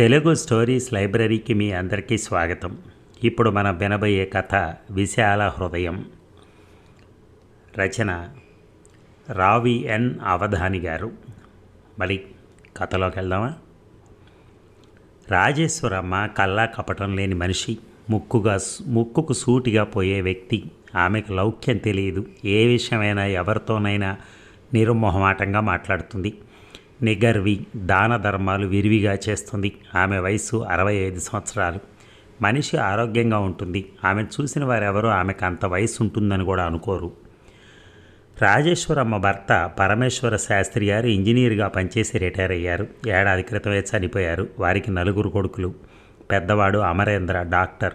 Telugu stories లైబ్రరీకి మీ అందరికీ స్వాగతం. ఇప్పుడు మనం వినబోయే కథ విశాల హృదయం. రచన రావి ఎన్ అవధాని గారు. మరి కథలోకి వెళ్దామా? రాజేశ్వరమ్మ కల్లా కపటం లేని మనిషి. ముక్కుగా ముక్కుకు సూటిగా పోయే వ్యక్తి. ఆమెకు లౌక్యం తెలియదు. ఏ విషయమైనా ఎవరితోనైనా నిరుమొహమాటంగా మాట్లాడుతుంది. నిగర్వి దాన ధర్మాలు విరివిగా చేస్తుంది. ఆమె వయసు అరవై ఐదు సంవత్సరాలు. మనిషి ఆరోగ్యంగా ఉంటుంది. ఆమెను చూసిన వారెవరూ ఆమెకు అంత వయసు ఉంటుందని కూడా అనుకోరు. రాజేశ్వరమ్మ భర్త పరమేశ్వర శాస్త్రి గారు ఇంజనీర్గా పనిచేసి రిటైర్ అయ్యారు. ఏడాది క్రితమే చనిపోయారు. వారికి నలుగురు కొడుకులు. పెద్దవాడు అమరేంద్ర డాక్టర్.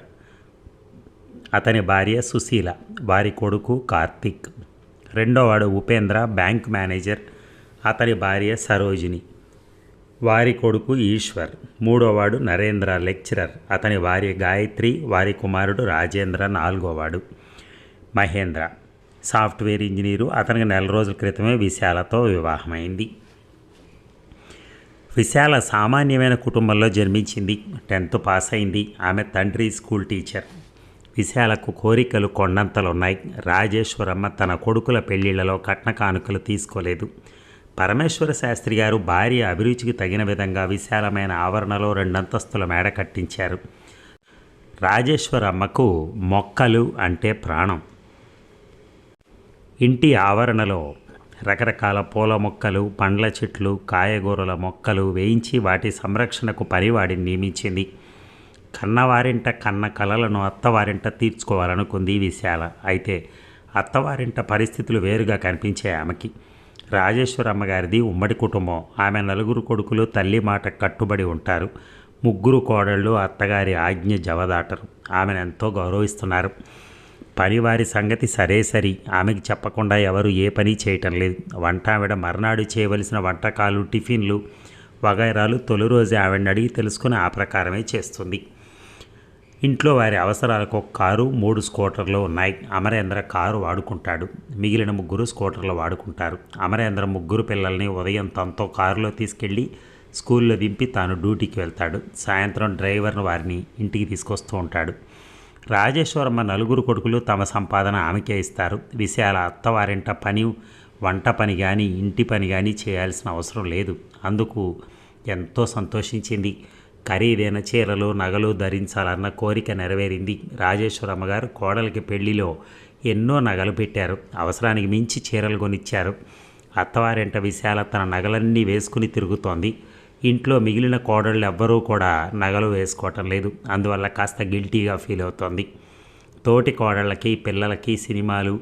అతని భార్య సుశీల. వారి కొడుకు కార్తిక్. రెండోవాడు ఉపేంద్ర బ్యాంక్ మేనేజర్. అతని భార్య సరోజిని. వారి కొడుకు ఈశ్వర్. మూడోవాడు నరేంద్ర లెక్చరర్. అతని భార్య గాయత్రి. వారి కుమారుడు రాజేంద్ర నాలుగోవాడు మహేంద్ర. Software engineer. అతనికి నెల రోజుల క్రితమే విశాలతో వివాహమైంది. విశాల సామాన్యమైన కుటుంబంలో జన్మించింది. టెన్త్ పాస్ అయింది. ఆమె తండ్రి స్కూల్ టీచర్. విశాలకు కోరికలు కొండంతలున్నాయి రాజేశ్వరమ్మ తన కొడుకుల పెళ్ళిళ్ళలో కట్న కానుకలు తీసుకోలేదు. పరమేశ్వర శాస్త్రి గారు భార్య అభిరుచికి తగిన విధంగా విశాలమైన ఆవరణలో రెండంతస్తుల మేడ కట్టించారు. రాజేశ్వరమ్మకు మొక్కలు అంటే ప్రాణం. ఇంటి ఆవరణలో రకరకాల పూల మొక్కలు పండ్ల చెట్లు కాయగూరల మొక్కలు వేయించి వాటి సంరక్షణకు పరివాడిని నియమించింది. కన్నవారింట కన్న కలలను అత్తవారింట తీర్చుకోవాలనుకుంది విశాల. అయితే అత్తవారింట పరిస్థితులు వేరుగా కనిపించే ఆమెకి. రాజేశ్వరమ్మ గారిది ఉమ్మడి కుటుంబం. ఆమె నలుగురు కొడుకులు తల్లి మాట కట్టుబడి ఉంటారు. ముగ్గురు కోడళ్ళు అత్తగారి ఆజ్ఞ జవదాటరు. ఆమెను ఎంతో గౌరవిస్తున్నారు. పనివారి సంగతి సరే సరి. ఆమెకి చెప్పకుండా ఎవరు ఏ పని చేయటం లేదు. వంట ఆవిడ మర్నాడు చేయవలసిన వంటకాలు టిఫిన్లు వగైరాలు తొలి రోజే ఆవిడని అడిగి తెలుసుకుని ఆ ప్రకారమే చేస్తుంది. ఇంట్లో వారి అవసరాలకు ఒక కారు మూడు స్కూటర్లు ఉన్నాయి. అమరేంద్ర కారు వాడుకుంటాడు. మిగిలిన ముగ్గురు స్కూటర్లు వాడుకుంటారు. అమరేంద్ర ముగ్గురు పిల్లల్ని ఉదయం తనతో కారులో తీసుకెళ్ళి స్కూల్లో దింపి తాను డ్యూటీకి వెళ్తాడు. సాయంత్రం డ్రైవర్ను వారిని ఇంటికి తీసుకొస్తూ ఉంటాడు. రాజేశ్వరమ్మ నలుగురు కొడుకులు తమ సంపాదన ఆమెకే ఇస్తారు. విశాల అత్తవారింట పని వంట పని కానీ ఇంటి పని కానీ చేయాల్సిన అవసరం లేదు. అందుకు ఎంతో సంతోషించింది. ఖరీదైన చీరలు నగలు ధరించాలన్న కోరిక నెరవేరింది. రాజేశ్వరమ్మ గారు కోడలికి పెళ్ళిలో ఎన్నో నగలు పెట్టారు. అవసరానికి మించి చీరలు కొనిచ్చారు. అత్తవారింట విశాల తన నగలన్నీ వేసుకుని తిరుగుతోంది. ఇంట్లో మిగిలిన కోడళ్ళు ఎవ్వరూ కూడా నగలు వేసుకోవటం లేదు. అందువల్ల కాస్త గిల్టీగా ఫీల్ అవుతోంది. తోటి కోడళ్ళకి పిల్లలకి సినిమాలు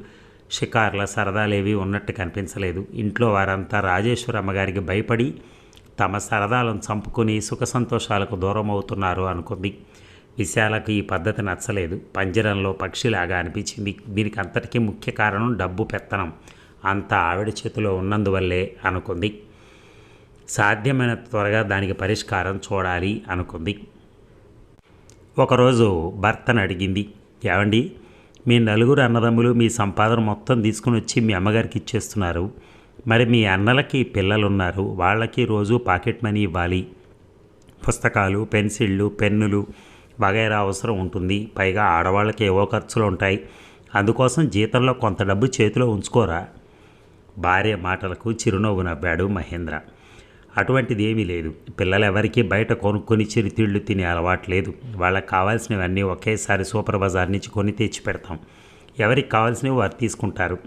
షికార్ల సరదాలేవి ఉన్నట్టు కనిపించలేదు. ఇంట్లో వారంతా రాజేశ్వరమ్మ గారికి భయపడి తమ సరదాలను చంపుకొని సుఖ సంతోషాలకు దూరం అవుతున్నారు అనుకుంది. విశాలకు ఈ పద్ధతి నచ్చలేదు. పంజరంలో పక్షిలాగా అనిపించింది. దీనికి అంతటికీ ముఖ్య కారణం డబ్బు పెత్తనం. అంత ఆవిడ చేతిలో ఉన్నందువల్లే అనుకుంది. సాధ్యమైన త్వరగా దానికి పరిష్కారం చూడాలి అనుకుంది. ఒకరోజు భర్తను అడిగింది. ఏమండి మీ నలుగురు అన్నదమ్ములు మీ సంపాదన మొత్తం తీసుకుని వచ్చి మీ అమ్మగారికి ఇచ్చేస్తున్నారు. మరి మీ అన్నలకి పిల్లలు ఉన్నారు వాళ్ళకి రోజు పాకెట్ మనీ ఇవ్వాలి. పుస్తకాలు పెన్సిళ్ళు పెన్నులు వగైరా అవసరం ఉంటుంది. పైగా ఆడవాళ్ళకి ఏవో ఖర్చులు ఉంటాయి. అందుకోసం జీతంలో కొంత డబ్బు చేతిలో ఉంచుకోరా. భార్య మాటలకు చిరునవ్వు నవ్వాడు మహేంద్ర. అటువంటిది ఏమీ లేదు. పిల్లలు ఎవరికీ బయట కొనుక్కొని చిరుతిళ్ళు తినే అలవాటు లేదు. వాళ్ళకి కావాల్సినవన్నీ ఒకేసారి సూపర్ బజార్ నుంచి కొని తెచ్చి పెడతాం ఎవరికి కావాల్సినవి వారు తీసుకుంటారు.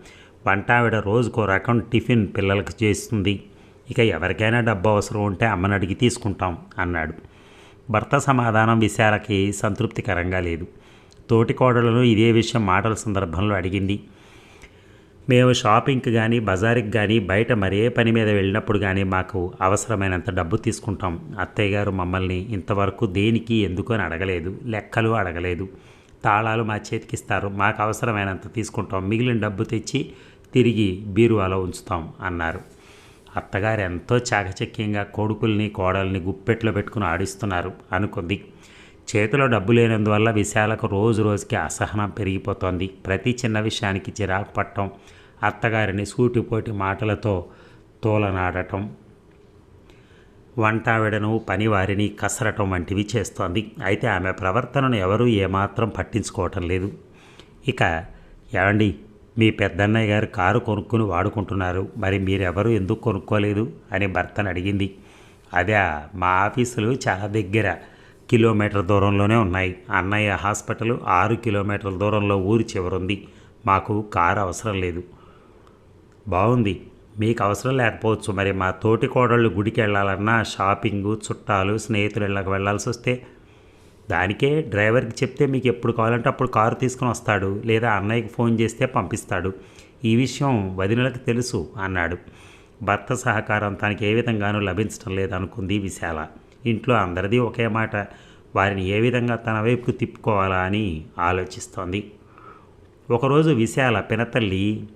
వంట ఆవిడ రోజుకో రకం టిఫిన్ పిల్లలకు చేస్తుంది. ఇక ఎవరికైనా డబ్బు అవసరం ఉంటే అమ్మని అడిగి తీసుకుంటాం అన్నాడు. భర్త సమాధానం విశాలకి సంతృప్తికరంగా లేదు. తోటి కోడలను ఇదే విషయం మాటల సందర్భంలో అడిగింది. మేము షాపింగ్కి కానీ బజార్కి కానీ బయట మరే పని మీద వెళ్ళినప్పుడు కానీ మాకు అవసరమైనంత డబ్బు తీసుకుంటాం. అత్తయ్య గారు మమ్మల్ని ఇంతవరకు దేనికి ఎందుకు అని అడగలేదు. లెక్కలు అడగలేదు. తాళాలు మా చేతికిస్తారు. మాకు అవసరమైనంత తీసుకుంటాం. మిగిలిన డబ్బు తెచ్చి తిరిగి బీరువాలో ఉంచుతాం అన్నారు. అత్తగారు ఎంతో చాకచక్యంగా కొడుకుల్ని కోడల్ని గుప్పెట్లో పెట్టుకుని ఆడిస్తున్నారు అనుకుంది. చేతిలో డబ్బు లేనందువల్ల విశాలకు రోజు రోజుకి అసహనం పెరిగిపోతోంది. ప్రతి చిన్న విషయానికి చిరాకు పట్టడం అత్తగారిని సూటిపోటి మాటలతో తోలనాడటం వంటావిడను పనివారిని కసరటం వంటివి చేస్తోంది. అయితే ఆమె ప్రవర్తనను ఎవరూ ఏమాత్రం పట్టించుకోవటం లేదు. ఇక ఏమండి? మీ పెద్దన్నయ్య గారు కారు కొనుక్కుని వాడుకుంటున్నారు. మరి మీరెవరు? ఎందుకు కొనుక్కోలేదు? అని భర్తను అడిగింది. అదే మా ఆఫీసులు చాలా దగ్గర. కిలోమీటర్ దూరంలోనే ఉన్నాయి. అన్నయ్య హాస్పిటల్ ఆరు కిలోమీటర్ల దూరంలో ఊరి చివరుంది. మాకు కారు అవసరం లేదు. బాగుంది మీకు అవసరం లేకపోవచ్చు. మరి మా తోటి కోడళ్ళు గుడికి వెళ్ళాలన్నా షాపింగు చుట్టాలు స్నేహితులు ఇళ్ళకి వెళ్ళాల్సి వస్తే దానికే డ్రైవర్కి చెప్తే మీకు ఎప్పుడు కావాలంటే అప్పుడు కారు తీసుకుని వస్తాడు లేదా అన్నయ్యకి ఫోన్ చేస్తే పంపిస్తాడు. ఈ విషయం వదినలకు తెలుసు అన్నాడు. భర్త సహకారం తనకి ఏ విధంగానూ లభించడం లేదనుకుంది విశాల. ఇంట్లో అందరిది ఒకే మాట వారిని ఏ విధంగా తన వైపుకు తిప్పుకోవాలా అని ఆలోచిస్తోంది. ఒకరోజు విశాల పినతల్లి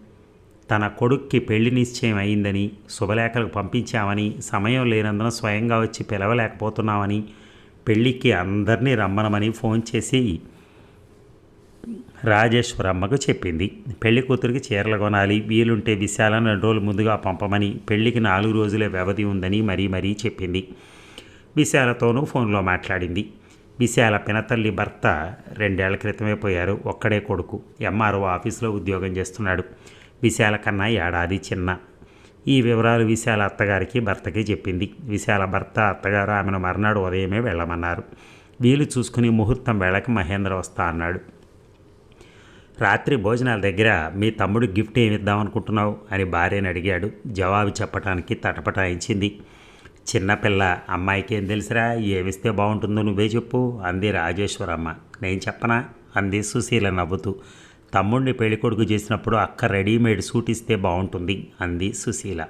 తన కొడుక్కి పెళ్ళి నిశ్చయం అయిందని శుభలేఖలకు పంపించామని సమయం లేనందున స్వయంగా వచ్చి పిలవలేకపోతున్నామని పెళ్ళికి అందరినీ రమ్మనమని ఫోన్ చేసి రాజేశ్వరమ్మకు చెప్పింది. పెళ్ళి కూతురికి చీరలు కొనాలి వీలుంటే విశాలను రెండు రోజులు ముందుగా పంపమని పెళ్ళికి నాలుగు రోజుల వ్యవధి ఉందని మరీ మరీ చెప్పింది. విశాలతోనూ ఫోన్లో మాట్లాడింది. విశాల పినతల్లి భర్త రెండేళ్ళ క్రితమే పోయారు. ఒక్కడే కొడుకు. ఎంఆర్ఓ ఆఫీసులో ఉద్యోగం చేస్తున్నాడు. విశాల కన్నా ఏడాది చిన్న. ఈ వివరాలు విశాల అత్తగారికి భర్తకి చెప్పింది. విశాల భర్త అత్తగారు ఆమెను మర్నాడు ఉదయమే వెళ్ళమన్నారు. వీలు చూసుకుని ముహూర్తం వేళకి మహేంద్ర వస్తా అన్నాడు. రాత్రి భోజనాల దగ్గర మీ తమ్ముడు గిఫ్ట్ ఏమి ఇద్దామనుకుంటున్నావు అని భార్యని అడిగాడు. జవాబు చెప్పటానికి తటపటాయించింది. చిన్నపిల్ల అమ్మాయికి ఏం తెలుసురా? ఏమిస్తే బాగుంటుందో నువ్వే చెప్పు అంది రాజేశ్వరమ్మ. నేను చెప్పనా? అంది సుశీల నవ్వుతూ. తమ్ముడిని పెళ్ళికొడుకు చేసినప్పుడు అక్క రెడీమేడ్ సూట్ ఇస్తే బాగుంటుంది అంది సుశీల.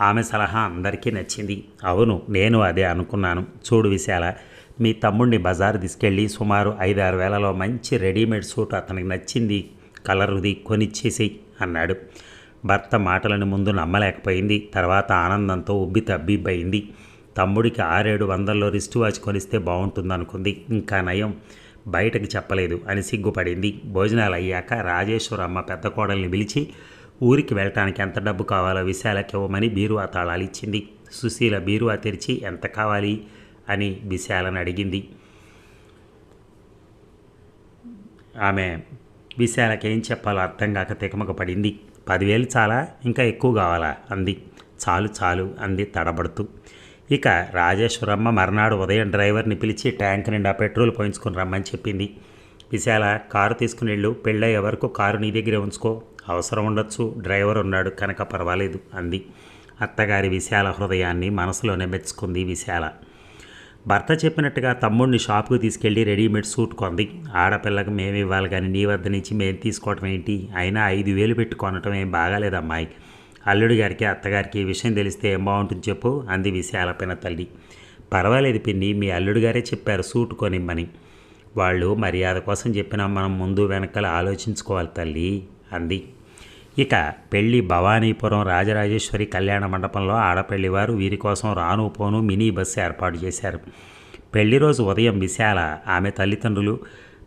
ఆమె సలహా అందరికీ నచ్చింది. అవును నేను అదే అనుకున్నాను. చూడు విశాల మీ తమ్ముడిని బజారు తీసుకెళ్ళి సుమారు ఐదారు వేలలో మంచి రెడీమేడ్ సూట్ అతనికి నచ్చింది కలరుది కొనిచ్చేసేయి అన్నాడు. భర్త మాటలను ముందు నమ్మలేకపోయింది. తర్వాత ఆనందంతో ఉబ్బి తబ్బిబ్బయింది. తమ్ముడికి ఆరేడు వందల్లో రిస్ట్ వాచ్ కొనిస్తే బాగుంటుందనుకుంది. ఇంకా నయం. బయటకు చెప్పలేదు అని సిగ్గుపడింది. భోజనాలు అయ్యాక రాజేశ్వరమ్మ పెద్ద కోడల్ని పిలిచి ఊరికి వెళ్ళటానికి ఎంత డబ్బు కావాలో విశాలకి ఇవ్వమని బీరువా తాళాలు ఇచ్చింది. సుశీల బీరువా తెరిచి ఎంత కావాలి? అని విశాలను అడిగింది. ఆమె విశాలకి ఏం చెప్పాలో అర్థం కాక తికమక పడింది. పదివేలు చాలా ఇంకా ఎక్కువ కావాలా? అంది. చాలు చాలు అంది తడబడుతూ. ఇక రాజేశ్వరమ్మ మర్నాడు ఉదయం డ్రైవర్ని పిలిచి ట్యాంక్ నిండా పెట్రోల్ పోయించుకుని రమ్మని చెప్పింది. విశాల కారు తీసుకుని వెళ్ళు పెళ్ళయ్యే వరకు కారు నీ దగ్గరే ఉంచుకో. అవసరం ఉండొచ్చు డ్రైవర్ ఉన్నాడు కనుక పర్వాలేదు అంది. అత్తగారి విశాల హృదయాన్ని మనసులోనే మెచ్చుకుంది విశాల. భర్త చెప్పినట్టుగా తమ్ముడిని షాపుకి తీసుకెళ్ళి రెడీమేడ్ సూట్ కొంది. ఆడపిల్లకు మేము ఇవ్వాలి కానీ నీ వద్ద నుంచి మేము తీసుకోవటం ఏంటి? అయినా ఐదు వేలు పెట్టి కొనటం ఏం బాగాలేదమ్మాయి. అల్లుడి గారికి అత్తగారికి ఈ విషయం తెలిస్తే ఏం బాగుంటుంది చెప్పు అంది విశాల పిన తల్లి. పర్వాలేదు పిన్ని మీ అల్లుడు గారే చెప్పారు సూట్ కొనిమ్మని. వాళ్ళు మర్యాద కోసం చెప్పిన మనం ముందు వెనకాల ఆలోచించుకోవాలి తల్లి అంది. ఇక పెళ్ళి భవానీపురం రాజరాజేశ్వరి కళ్యాణ మండపంలో ఆడపల్లి వారు వీరి కోసం రాను పోను మినీ బస్సు ఏర్పాటు చేశారు. పెళ్ళి రోజు ఉదయం విశాల ఆమె తల్లిదండ్రులు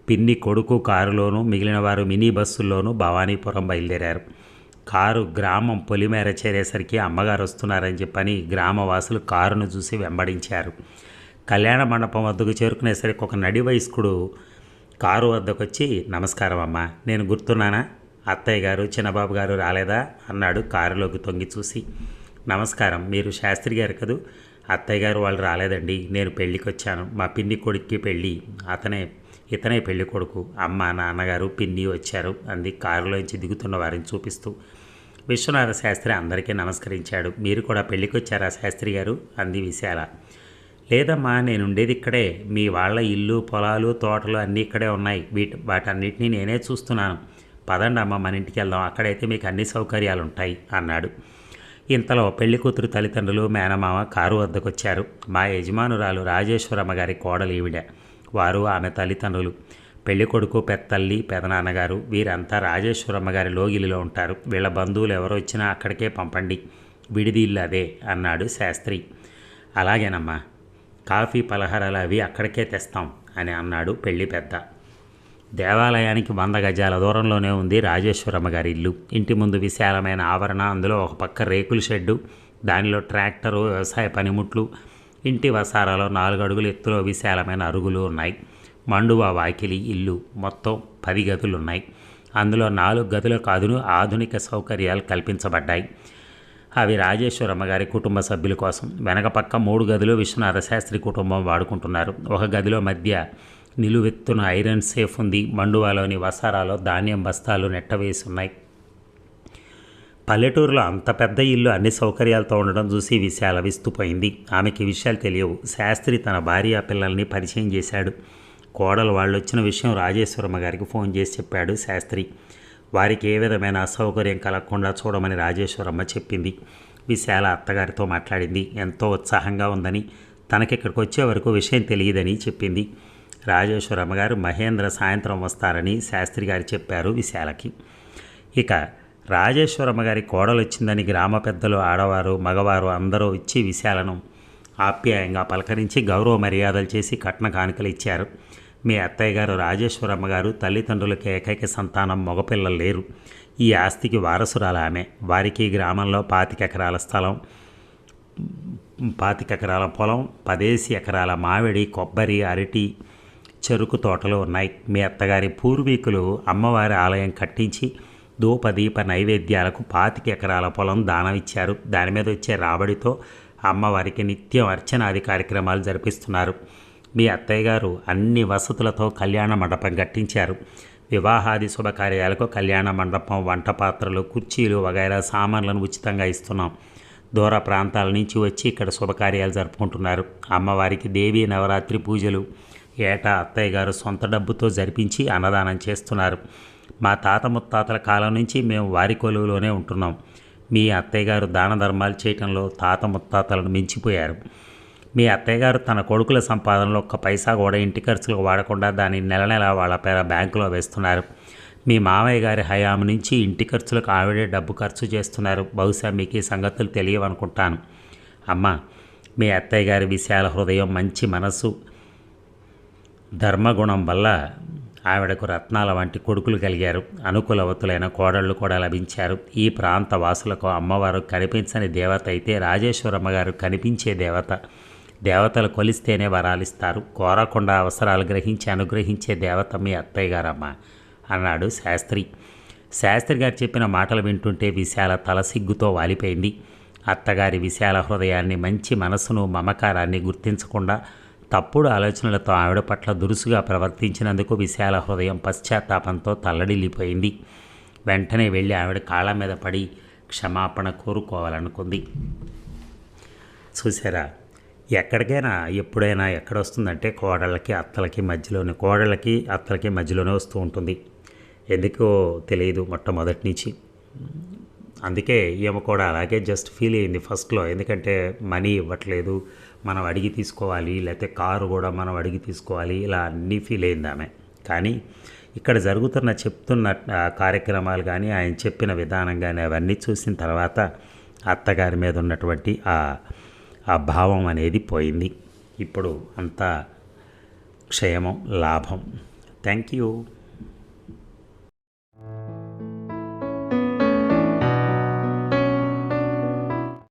పిన్ని కొడుకు కారులోను మిగిలిన వారు మినీ బస్సుల్లోనూ భవానీపురం బయలుదేరారు. కారు గ్రామం పొలిమేర చేరేసరికి అమ్మగారు వస్తున్నారని చెప్పని గ్రామవాసులు కారును చూసి వెంబడించారు. కళ్యాణ మండపం వద్దకు చేరుకునేసరికి ఒక నడి వయస్కుడు కారు వద్దకు వచ్చి నమస్కారం అమ్మా నేను గుర్తున్నానా? అత్తయ్య గారు చిన్నబాబు గారు రాలేదా? అన్నాడు కారులోకి తొంగి చూసి. నమస్కారం మీరు శాస్త్రి గారు కదూ? అత్తయ్య గారు వాళ్ళు రాలేదండి నేను పెళ్ళికి వచ్చాను మా పిన్ని కొడుక్కి పెళ్ళి అతనే ఇతనే పెళ్ళి కొడుకు అమ్మ నాన్నగారు పిన్ని వచ్చారు. అంది కారులోంచి దిగుతున్న వారిని చూపిస్తూ. విశ్వనాథ శాస్త్రి అందరికీ నమస్కరించాడు. మీరు కూడా పెళ్ళికొచ్చారా శాస్త్రి గారు? అంది విశాల. లేదమ్మా నేను ఉండేది ఇక్కడే. మీ వాళ్ళ ఇల్లు పొలాలు తోటలు అన్నీ ఇక్కడే ఉన్నాయి. వీటి వాటన్నిటినీ నేనే చూస్తున్నాను. పదండి అమ్మ మన ఇంటికి వెళ్దాం. అక్కడైతే మీకు అన్ని సౌకర్యాలు ఉంటాయి అన్నాడు. ఇంతలో పెళ్ళి కూతురు తల్లిదండ్రులు మేనమామ కారు వద్దకొచ్చారు. మా యజమానురాలు రాజేశ్వరమ్మ గారి కోడలు ఈవిడ. వారు ఆమె తల్లిదండ్రులు. పెళ్ళి కొడుకు పెత్తల్లి పెదనాన్నగారు వీరంతా రాజేశ్వరమ్మ గారి లోగిలిలో ఉంటారు. వీళ్ళ బంధువులు ఎవరు వచ్చినా అక్కడికే పంపండి. విడిది ఇల్లు అదే అన్నాడు శాస్త్రి. అలాగేనమ్మా కాఫీ పలహారాలు అవి అక్కడికే తెస్తాం అని అన్నాడు పెళ్ళి పెద్ద. దేవాలయానికి వంద గజాల దూరంలోనే ఉంది రాజేశ్వరమ్మ గారి ఇల్లు. ఇంటి ముందు విశాలమైన ఆవరణ అందులో ఒక పక్క రేకుల షెడ్డు దానిలో ట్రాక్టరు వ్యవసాయ పనిముట్లు ఇంటి వసారాలో నాలుగు అడుగుల ఎత్తులో విశాలమైన అరుగులు ఉన్నాయి. మండువా వాకిలి ఇల్లు మొత్తం పది గదులు ఉన్నాయి అందులో నాలుగు గదులకు అదును ఆధునిక సౌకర్యాలు కల్పించబడ్డాయి. అవి రాజేశ్వరమ్మ గారి కుటుంబ సభ్యుల కోసం. వెనక పక్క మూడు గదులు విశ్వనాథ శాస్త్రి కుటుంబం వాడుకుంటున్నారు. ఒక గదిలో మధ్య నిలువెత్తున ఐరన్ సేఫ్ ఉంది. మండువాలోని వసారాలో ధాన్యం బస్తాలు నెట్టవేసి ఉన్నాయి. పల్లెటూరులో అంత పెద్ద ఇల్లు అన్ని సౌకర్యాలతో ఉండడం చూసి విశాల విస్తుపోయింది ఆమెకి విషయాలు తెలియవు. శాస్త్రి తన భార్య పిల్లల్ని పరిచయం చేశాడు. కోడలు వాళ్ళు వచ్చిన విషయం రాజేశ్వరమ్మ గారికి ఫోన్ చేసి చెప్పాడు శాస్త్రి. వారికి ఏ విధమైన అసౌకర్యం కలగకుండా చూడమని రాజేశ్వరమ్మ చెప్పింది. విశాల అత్తగారితో మాట్లాడింది. ఎంతో ఉత్సాహంగా ఉందని తనకిక్కడికి వచ్చే వరకు విషయం తెలియదని చెప్పింది. రాజేశ్వరమ్మ గారు మహేంద్ర సాయంత్రం వస్తారని శాస్త్రి గారు చెప్పారు విశాలకి. ఇక రాజేశ్వరమ్మ గారి కోడలు వచ్చిందని గ్రామ పెద్దలు ఆడవారు మగవారు అందరూ ఇచ్చి విశాలను ఆప్యాయంగా పలకరించి గౌరవ మర్యాదలు చేసి కట్న కానుకలు ఇచ్చారు. మీ అత్తయ్య గారు రాజేశ్వరమ్మ గారు తల్లిదండ్రులకి ఏకైక సంతానం మగపిల్లలు లేరు. ఈ ఆస్తికి వారసురాలు ఆమె. వారికి గ్రామంలో పాతిక ఎకరాల స్థలం పాతిక ఎకరాల పొలం పదేసి ఎకరాల మామిడి కొబ్బరి అరటి చెరుకు తోటలు ఉన్నాయి. మీ అత్తగారి పూర్వీకులు అమ్మవారి ఆలయం కట్టించి ధూపదీప నైవేద్యాలకు పాతిక ఎకరాల పొలం దానం ఇచ్చారు దాని మీద వచ్చే రాబడితో అమ్మవారికి నిత్యం అర్చనాది కార్యక్రమాలు జరిపిస్తున్నారు. మీ అత్తయ్య గారు అన్ని వసతులతో కళ్యాణ మండపం కట్టించారు. వివాహాది శుభకార్యాలకు కళ్యాణ మండపం వంట పాత్రలు కుర్చీలు వగైరా సామాన్లను ఉచితంగా ఇస్తున్నాం. దూర ప్రాంతాల నుంచి వచ్చి ఇక్కడ శుభకార్యాలు జరుపుకుంటున్నారు. అమ్మవారికి దేవీ నవరాత్రి పూజలు ఏటా అత్తయ్య గారు సొంత డబ్బుతో జరిపించి అన్నదానం చేస్తున్నారు. మా తాత ముత్తాతల కాలం నుంచి మేము వారి కొలువులోనే ఉంటున్నాం. మీ అత్తయ్య గారు దాన ధర్మాలు చేయటంలో తాత ముత్తాతలను మించిపోయారు. మీ అత్తయ్య గారు తన కొడుకుల సంపాదనలో ఒక్క పైసా కూడా ఇంటి ఖర్చులకు వాడకుండా దాన్ని నెల నెల వాళ్ళ పేర బ్యాంకులో వేస్తున్నారు. మీ మామయ్య గారి హయాము నుంచి ఇంటి ఖర్చులకు ఆవిడే డబ్బు ఖర్చు చేస్తున్నారు. బహుశా మీకు ఈ సంగతులు తెలియవనుకుంటాను. అమ్మ మీ అత్తయ్య గారి విశాల హృదయం మంచి మనసు ధర్మగుణం వల్ల ఆవిడకు రత్నాల వంటి కొడుకులు కలిగారు. అనుకూలవతులైన కోడళ్ళు కూడా లభించారు. ఈ ప్రాంత వాసులకు అమ్మవారు కనిపించని దేవత అయితే రాజేశ్వరమ్మ గారు కనిపించే దేవత. దేవతలు కొలిస్తేనే వరాలిస్తారు. కోరకుండా అవసరాలు గ్రహించి అనుగ్రహించే దేవత మీ అత్తయ్య గారమ్మ అన్నాడు శాస్త్రి. శాస్త్రి గారు చెప్పిన మాటలు వింటుంటే విశాల తల సిగ్గుతో వాలిపోయింది. అత్తగారి విశాల హృదయాన్ని మంచి మనసును మమకారాన్ని గుర్తించకుండా తప్పుడు ఆలోచనలతో ఆవిడ పట్ల దురుసుగా ప్రవర్తించినందుకు విశాల హృదయం పశ్చాత్తాపంతో తల్లడిల్లిపోయింది. వెంటనే వెళ్ళి ఆవిడ కాళ్ళ మీద పడి క్షమాపణ కోరుకోవాలనుకుంది. చూసారా ఎక్కడికైనా ఎప్పుడైనా ఎక్కడొస్తుందంటే కోడళ్ళకి అత్తలకి మధ్యలోనే కోడళ్ళకి అత్తలకి మధ్యలోనే వస్తూ ఉంటుంది. ఎందుకో తెలియదు మొట్టమొదటి నుంచి. అందుకే ఈమె కూడా అలాగే జస్ట్ ఫీల్ అయింది ఫస్ట్లో. ఎందుకంటే మనీ ఇవ్వట్లేదు మనం అడిగి తీసుకోవాలి లేకపోతే కారు కూడా మనం అడిగి తీసుకోవాలి ఇలా అన్నీ ఫీల్ అయింది ఆమె. కానీ ఇక్కడ జరుగుతున్న చెప్తున్న కార్యక్రమాలు కానీ ఆయన చెప్పిన విధానం కానీ అవన్నీ చూసిన తర్వాత అత్తగారి మీద ఉన్నటువంటి ఆ ఆ భావం అనేది పోయింది. ఇప్పుడు అంతా క్షేమం లాభం. Thank you.